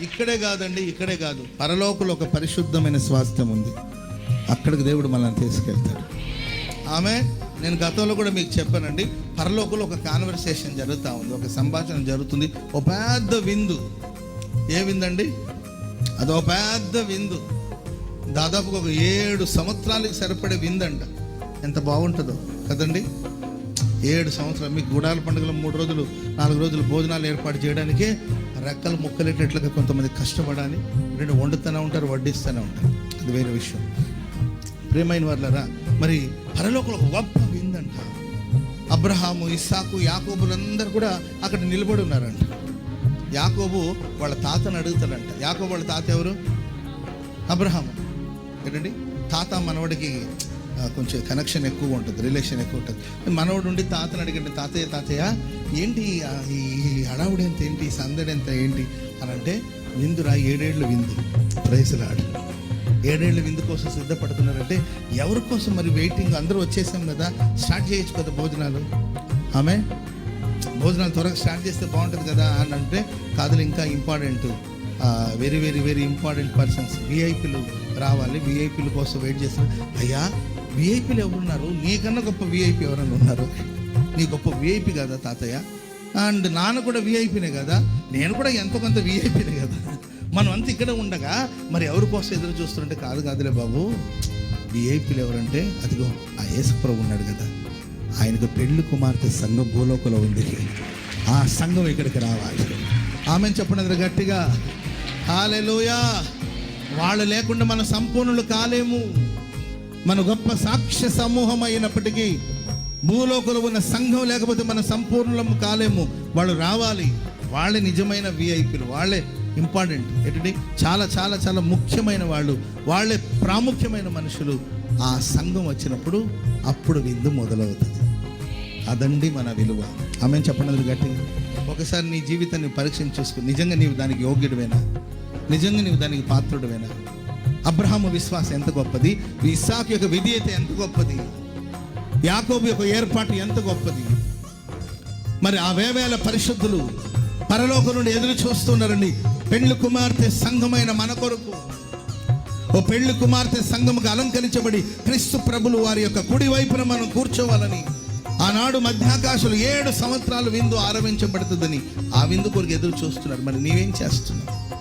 ఇక్కడే కాదండి ఇక్కడే కాదు. పరలోకులు ఒక పరిశుద్ధమైన స్వాస్థ్యం ఉంది. అక్కడికి దేవుడు మనల్ని తీసుకెళ్తాడు. ఆమె నేను గతంలో కూడా మీకు చెప్పానండి పరలోకులు ఒక కాన్వర్సేషన్ జరుగుతూ ఉంది ఒక సంభాషణ జరుగుతుంది. ఒక పెద్ద విందు. ఏ విందండి? అది ఒక పెద్ద విందు. దాదాపుగా ఒక ఏడు సంవత్సరాలకు సరిపడే విందంట. ఎంత బాగుంటుందో కదండి? ఏడు సంవత్సరాలు మీకు గుడాల పండుగలో మూడు రోజులు నాలుగు రోజులు భోజనాలు ఏర్పాటు చేయడానికే రెక్కలు ముక్కలేటట్లుగా కొంతమంది కష్టపడాలి. రెండు వండుతూనే ఉంటారు వడ్డిస్తూనే ఉంటారు. అది వేరే విషయం. ప్రేమైన వాళ్ళరా మరి పరలోకంలో ఒక గొప్ప విందంట. అబ్రహాము ఇస్సాకు యాకోబులందరూ కూడా అక్కడ నిలబడి ఉన్నారంట. యాకోబు వాళ్ళ తాతను అడుగుతాడంట. యాకోబు వాళ్ళ తాత ఎవరు? అబ్రహాము. ఏంటండి? తాత మనవడికి కొంచెం కనెక్షన్ ఎక్కువ ఉంటుంది రిలేషన్ ఎక్కువ ఉంటుంది. మనవడు ఉండి తాతను అడిగండి తాతయ్య తాతయ్య ఏంటి ఈ ఈ హడావుడి ఎంత ఏంటి సందడి ఎంత ఏంటి? అని అంటే విందురా ఏడేళ్ళు విందు. ప్రైజ్లాడు ఏడేళ్ళు విందు కోసం సిద్ధపడుతున్నారంటే ఎవరి కోసం మరి వెయిటింగ్ అందరూ వచ్చేసాం కదా స్టార్ట్ చేయొచ్చు కదా భోజనాలు. ఆమె భోజనాలు త్వరగా స్టార్ట్ చేస్తే బాగుంటుంది కదా అని అంటే కాదులు ఇంకా important very very very important persons విఐపీలు రావాలి. విఐపీల కోసం వెయిట్ చేస్తారు అయ్యా విఐపీలు ఎవరున్నారు? నీకన్నా గొప్ప విఐపీ ఎవరన్నా ఉన్నారు? నీ గొప్ప విఐపీ కదా తాతయ్య? అండ్ నాన్న కూడా విఐపీనే కదా? నేను కూడా ఎంతో కొంత విఐపీనే కదా? మనం అంత ఇక్కడ ఉండగా మరి ఎవరి కోసం ఎదురు చూస్తుంటే కాదు కాదులే బాబు. విఐపీలు ఎవరంటే అదిగో ఆ యేసుప్రభు ఉన్నాడు కదా. ఆయనకు పెళ్ళి కుమార్తె సంఘం భూలోకంలో ఉంది. ఆ సంఘం ఇక్కడికి రావాలి. ఆమె చెప్పినది గట్టిగా. హాలెలుయా. వాళ్ళు లేకుండా మన సంపూర్ణులు కాలేము. మన గొప్ప సాక్ష్య సమూహం అయినప్పటికీ భూలోకంలో ఉన్న సంఘం లేకపోతే మన సంపూర్ణము కాలేము. వాళ్ళు రావాలి. వాళ్ళే నిజమైన విఐపీలు వాళ్ళే ఇంపార్టెంట్ ఏంటంటే చాలా చాలా చాలా ముఖ్యమైన వాళ్ళు. వాళ్ళే ప్రాముఖ్యమైన మనుషులు. ఆ సంఘం వచ్చినప్పుడు అప్పుడు విందు మొదలవుతుంది. అదండి మన విలువ. ఆమె చెప్పండి గట్టిగా. ఒకసారి నీ జీవితాన్ని పరీక్షించి చూసుకో. నిజంగా నీవు దానికి యోగ్యుడివేనా? నిజంగా నువ్వు దానికి పాత్రుడువేనా? అబ్రహాము విశ్వాసం ఎంత గొప్పది? ఇస్సాకు యొక్క విధేయత ఎంత గొప్పది? యాకోబు యొక్క ఏర్పాటు ఎంత గొప్పది? మరి ఆ వేవేల పరిశుద్ధులు పరలోకం నుండి ఎదురు చూస్తున్నారండి. పెళ్ళి కుమార్తె సంఘమైన మన కొరకు. ఓ పెళ్ళి కుమార్తె సంఘముకు అలంకరించబడి క్రీస్తు ప్రభులు వారి యొక్క కుడి వైపున మనం కూర్చోవాలని ఆనాడు మధ్యాకాశలు ఏడు సంవత్సరాలు విందు ఆరంభించబడుతుందని ఆ విందు కొరకు ఎదురు చూస్తున్నారు. మరి నీవేం చేస్తున్నావు?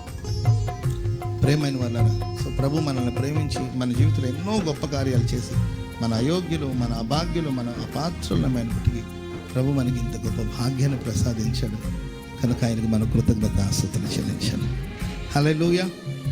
ప్రేమైన వాళ్ళ సో ప్రభు మనల్ని ప్రేమించి మన జీవితంలో ఎన్నో గొప్ప కార్యాలు చేసి మన అయోగ్యులు మన అభాగ్యులు మన అపాత్రులమైనప్పటికీ ప్రభు మనకి ఇంత గొప్ప భాగ్యాన్ని ప్రసాదించాడు. కనుక ఆయనకు మన కృతజ్ఞత ఆసక్తిని చెల్లించాలి. హలో